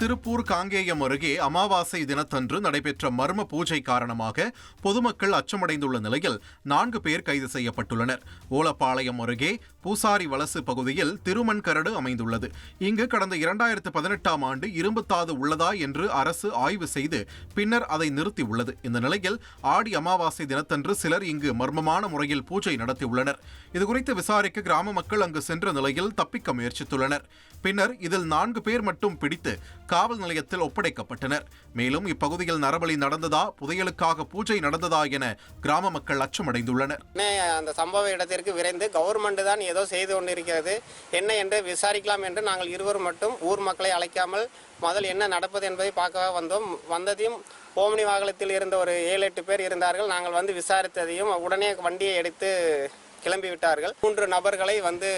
திருப்பூர் காங்கேயம் அருகே அமாவாசை தினத்தன்று நடைபெற்ற மர்ம பூஜை காரணமாக பொதுமக்கள் அச்சமடைந்துள்ள நிலையில் நான்கு பேர் கைது செய்யப்பட்டுள்ளனர். ஓலப்பாளையம் அருகே பூசாரி வலசு பகுதியில் திருமண் கரடு அமைந்துள்ளது. இங்கு கடந்த இரண்டாயிரத்து பதினெட்டாம் ஆண்டு இரும்புத்தாது உள்ளதா என்று அரசு ஆய்வு செய்து பின்னர் அதை நிறுத்தியுள்ளது. இந்த நிலையில் ஆடி அமாவாசை தினத்தன்று சிலர் இங்கு மர்மமான முறையில் பூஜை நடத்தியுள்ளனர். இதுகுறித்து விசாரிக்க கிராம மக்கள் அங்கு சென்ற நிலையில் தப்பிக்க முயற்சித்துள்ளனர். பின்னர் இதில் நான்கு பேர் மட்டும் பிடித்து காவல் நிலையத்தில் ஒப்படைக்கப்பட்டனர். மேலும் இப்பகுதியில் நரபலி நடந்ததா புதையலுக்காக பூஜை நடந்ததா என கிராம மக்கள் அச்சமடைந்துள்ளனர். அந்த சம்பவ இடத்திற்கு விரைந்து கவர்மெண்ட் தான் ஏதோ செய்து கொண்டிருக்கிறது. என்ன என்று விசாரிக்கலாம் என்று நாங்கள் இருவரும் மட்டும் ஊர் மக்களை அழைக்காமல் முதல் என்ன நடப்பது என்பதை பார்க்க வந்தோம். வந்ததையும் ஓமனி வாகனத்தில் இருந்த ஒரு ஏழு எட்டு பேர் இருந்தார்கள். நாங்கள் வந்து விசாரித்ததையும் உடனே வண்டியை எடுத்து கிளம்பி விட்டார்கள் மூன்று நபர்களை வந்து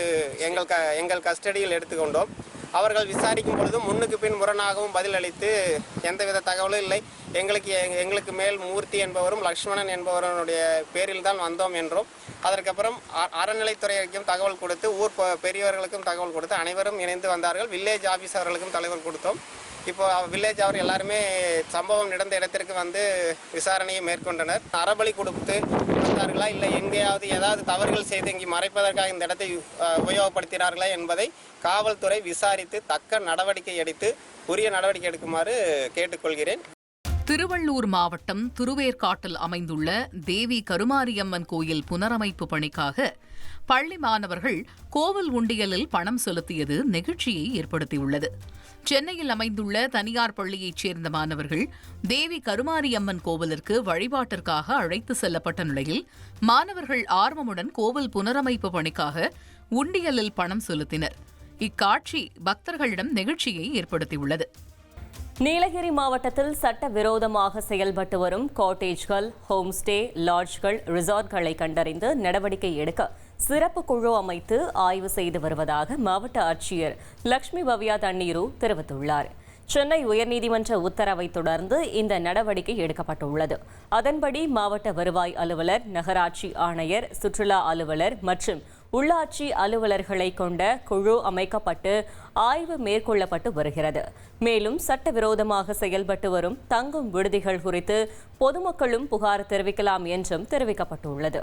எங்கள் க எங்கள் கஸ்டடியில் எடுத்துக்கொண்டோம். அவர்கள் விசாரிக்கும் பொழுது முன்னுக்கு பின் முரணாகவும் பதிலளித்து எந்தவித தகவலும் இல்லை. எங்களுக்கு எங்களுக்கு மேல் மூர்த்தி என்பவரும் லக்ஷ்மணன் என்பவருடைய பேரில் தான் வந்தோம் என்றும் அதற்கப்புறம் அ- அறநிலைத்துறைக்கும் தகவல் கொடுத்து ஊர் பெரியவர்களுக்கும் தகவல் கொடுத்து அனைவரும் இணைந்து வந்தார்கள். வில்லேஜ் ஆஃபீஸ் அவர்களுக்கும் கொடுத்தோம். இப்போ வில்லேஜ் அவர் எல்லாருமே சம்பவம் நடந்த இடத்திற்கு வந்து விசாரணையை மேற்கொண்டனர். அறபலி கொடுத்து கொடுத்தார்களா? இல்லை எங்கேயாவது ஏதாவது தவறுகள் செய்து இங்கே மறைப்பதற்காக இந்த இடத்தை உபயோகப்படுத்தினார்களா என்பதை காவல்துறை விசாரித்து தக்க நடவடிக்கை எடுத்து உரிய நடவடிக்கை எடுக்குமாறு கேட்டுக்கொள்கிறேன். திருவள்ளூர் மாவட்டம் திருவேற்காட்டில் அமைந்துள்ள தேவி கருமாரியம்மன் கோயில் புனரமைப்பு பணிக்காக பள்ளி மாணவர்கள் கோவில் உண்டியலில் பணம் செலுத்தியது நெகிழ்ச்சியை ஏற்படுத்தியுள்ளது. சென்னையில் அமைந்துள்ள தனியார் பள்ளியைச் சேர்ந்த மாணவர்கள் தேவி கருமாரியம்மன் கோவிலிற்கு வழிபாட்டிற்காக அழைத்து செல்லப்பட்ட நிலையில் மாணவர்கள் ஆர்வமுடன் கோவில் புனரமைப்பு பணிக்காக உண்டியலில் பணம் செலுத்தினர். இக்காட்சி பக்தர்களிடம் நெகிழ்ச்சியை ஏற்படுத்தியுள்ளது. நீலகிரி மாவட்டத்தில் சட்டவிரோதமாக செயல்பட்டு வரும் காட்டேஜ்கள் ஹோம்ஸ்டே லாட்ஜ்கள் ரிசார்ட்களை கண்டறிந்து நடவடிக்கை எடுக்க சிறப்பு குழு அமைத்து ஆய்வு செய்து வருவதாக மாவட்ட ஆட்சியர் லக்ஷ்மி பவ்யா தண்ணீரு தெரிவித்துள்ளார். சென்னை உயர்நீதிமன்ற உத்தரவை தொடர்ந்து இந்த நடவடிக்கை எடுக்கப்பட்டுள்ளது. அதன்படி மாவட்ட வருவாய் அலுவலர் நகராட்சி ஆணையர் சுற்றுலா அலுவலர் மற்றும் உள்ளாட்சி அலுவலர்களை கொண்ட குழு அமைக்கப்பட்டு ஆய்வு மேற்கொள்ளப்பட்டு வருகிறது. மேலும் சட்டவிரோதமாக செயல்பட்டு வரும் தங்கும் விடுதிகள் குறித்து பொதுமக்களும் புகார் தெரிவிக்கலாம் என்றும் தெரிவிக்கப்பட்டுள்ளது.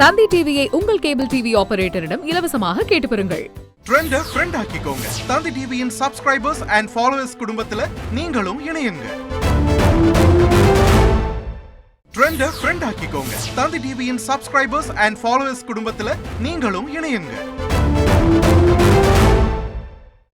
தந்தி டிவியை உங்கள் கேபிள் டிவி ஆபரேட்டரிடம் இலவசமாக கேட்டு பெறுங்கள். ட்ரெண்ட ஃப்ரெண்ட் ஆக்கிக்கோங்க. தந்தி டிவியின் சப்ஸ்கிரைபர்ஸ் அண்ட் ஃபாலோவர்ஸ் குடும்பத்துல நீங்களும் இணையுங்க. ட்ரெண்ட ஃப்ரெண்ட் ஆக்கிக்கோங்க. தந்தி டிவியின் சப்ஸ்கிரைபர்ஸ் அண்ட் ஃபாலோவர்ஸ் குடும்பத்துல நீங்களும் இணையுங்க.